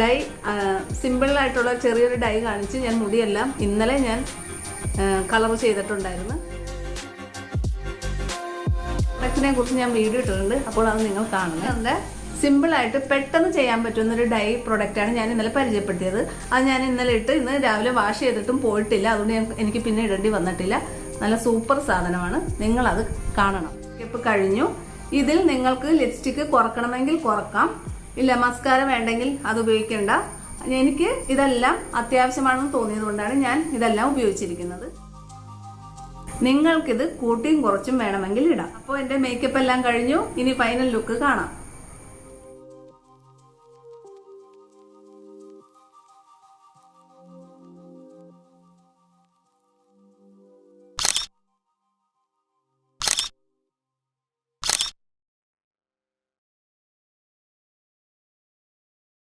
Dye സിമ്പിളായിട്ടുള്ള ചെറിയൊരു dye കാണിച്ച് ഞാൻ മുടിയെല്ലാം ഇന്നലെ ഞാൻ കളർ ചെയ്തിട്ടുണ്ടായിരുന്നു. പ്രൊഡക്റ്റിനെ കുറിച്ച് ഞാൻ വീഡിയോ ഇട്ടിട്ടുണ്ട് അപ്പോൾ അത് നിങ്ങൾ കാണണം അതിന്റെ സിമ്പിളായിട്ട് പെട്ടെന്ന് ചെയ്യാൻ പറ്റുന്ന ഒരു ഡൈ പ്രൊഡക്റ്റാണ് ഞാൻ ഇന്നലെ പരിചയപ്പെടുത്തിയത്. അത് ഞാൻ ഇന്നലെ ഇട്ട് ഇന്ന് രാവിലെ വാഷ് ചെയ്തിട്ടും പോയിട്ടില്ല അതുകൊണ്ട് ഞാൻ എനിക്ക് പിന്നെ ഇടേണ്ടി വന്നിട്ടില്ല. നല്ല സൂപ്പർ സാധനമാണ് നിങ്ങളത് അത് കാണണം. ഇപ്പം കഴിഞ്ഞു. ഇതിൽ നിങ്ങൾക്ക് ലിപ്സ്റ്റിക്ക് കുറക്കണമെങ്കിൽ കുറക്കാം. ഇല്ല മസ്കാര വേണ്ടെങ്കിൽ അത് ഉപയോഗിക്കേണ്ട. എനിക്ക് ഇതെല്ലാം അത്യാവശ്യമാണെന്ന് തോന്നിയത് കൊണ്ടാണ് ഞാൻ ഇതെല്ലാം ഉപയോഗിച്ചിരിക്കുന്നത്. നിങ്ങൾക്കിത് കൂട്ടിയും കുറച്ചും വേണമെങ്കിൽ ഇടാം. അപ്പോൾ എന്റെ മേക്കപ്പ് എല്ലാം കഴിഞ്ഞു. ഇനി ഫൈനൽ ലുക്ക് കാണാം.